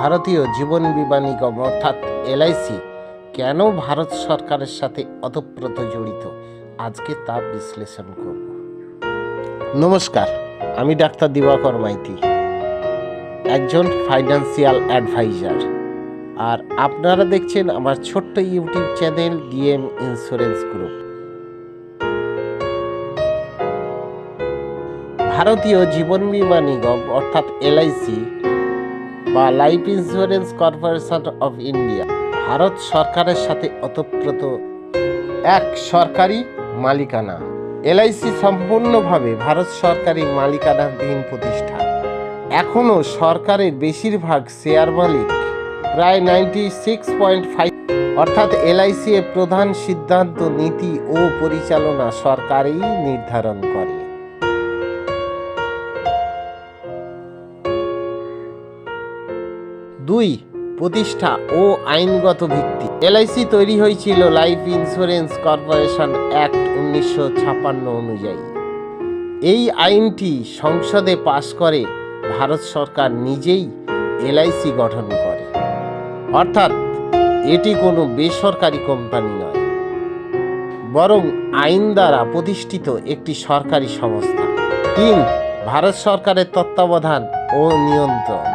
ভারতীয় জীবন বিমা নিগম অর্থাৎ এলআইসি কেন ভারত সরকারের সাথে অতপ্রত জড়িত? আজকে তা বিশ্লেষণ করব। নমস্কার, আমি ডাক্তার দিবাকর মাইতি, একজন ফাইন্যান্সিয়াল অ্যাডভাইজার। আর আপনারা দেখছেন আমার ছোট্ট YouTube channel DM insurance group. Bharatiya Jeevan Bima Nigam অর্থাৎ এলআইসি বা Life Insurance Corporation of India. Bharat সরকারের সাথে অতপ্রত এক সরকারি মালিকানা। এলআইসি সম্পূর্ণভাবে ভারত সরকারি মালিকানাধীন প্রতিষ্ঠান। এখনও সরকারের বেশিরভাগ শেয়ার মালিক প্রায় নাইনটি সিক্স পয়েন্ট ফাইভ অর্থাৎ এলআইসি এর প্রধান সিদ্ধান্ত, নীতি ও পরিচালনা সরকারই নির্ধারণ করে। দুই প্রতিষ্ঠা ও আইনগত ভিত্তি। এলআইসি তৈরি হয়েছিল লাইফ ইন্স্যুরেন্স কর্পোরেশন অ্যাক্ট উনিশশো ছাপ্পান্ন অনুযায়ী। এই আইনটি সংসদে পাশ করে ভারত সরকার নিজেই এলআইসি গঠন করে। অর্থাৎ এটি কোনো বেসরকারি কোম্পানি নয়। বরং আইন দ্বারা প্রতিষ্ঠিত একটি সরকারি সংস্থা। তিন, ভারত সরকারের তত্ত্বাবধান ও নিয়ন্ত্রণ।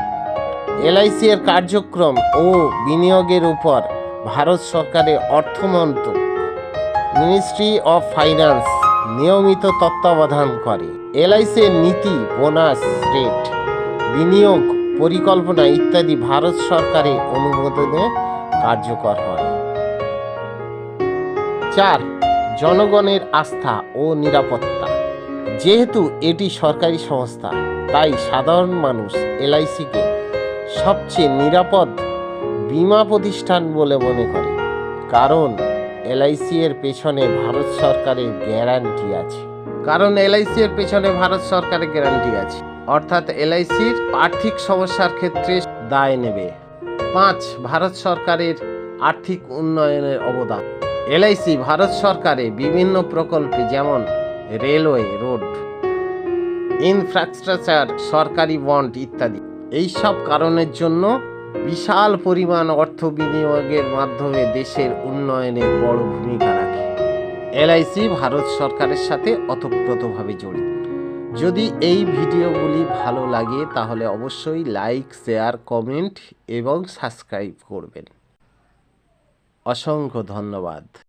এলআইসি এর কার্যক্রম ও বিনিয়োগের উপর ভারত সরকারের অর্থমন্ত্রক মিনিস্ট্রি অফ ফাইন্যান্স নিয়মিত তত্ত্বাবধান করে। এলআইসি এর নীতি, বোনাস, রেট, বিনিয়োগ পরিকল্পনা ইত্যাদি ভারত সরকারের অনুমোদনে কার্যকর হয়। চার, জনগণের আস্থা ও নিরাপত্তা। যেহেতু এটি সরকারি সংস্থা, তাই সাধারণ মানুষ এলআইসিকে সবচেয়ে নিরাপদ বীমা প্রতিষ্ঠান বলে মনে করে। কারণ এলআইসি এর পেছনে ভারত সরকারের গ্যারান্টি আছে। কারণ এলআইসি এর পেছনে ভারত সরকারের গ্যারান্টি আছে। অর্থাৎ এলআইসির আর্থিক সমস্যার ক্ষেত্রে দায় নেবে। পাঁচ, ভারত সরকারের আর্থিক উন্নয়নের অবদান। এলআইসি ভারত সরকারের বিভিন্ন প্রকল্পে যেমন রেলওয়ে, রোড, ইনফ্রাস্ট্রাকচার, সরকারি বন্ড ইত্যাদি। এই সব কারণের জন্য বিশাল পরিমাণ অর্থ বিনিয়োগের মাধ্যমে দেশের উন্নয়নে বড় ভূমিকা রাখে। এলআইসি ভারত সরকারের সাথে অতপ্রতভাবে জড়িত। যদি এই ভিডিওগুলি ভালো লাগে, তাহলে অবশ্যই লাইক, শেয়ার, কমেন্ট এবং সাবস্ক্রাইব করবেন। অসংখ্য ধন্যবাদ।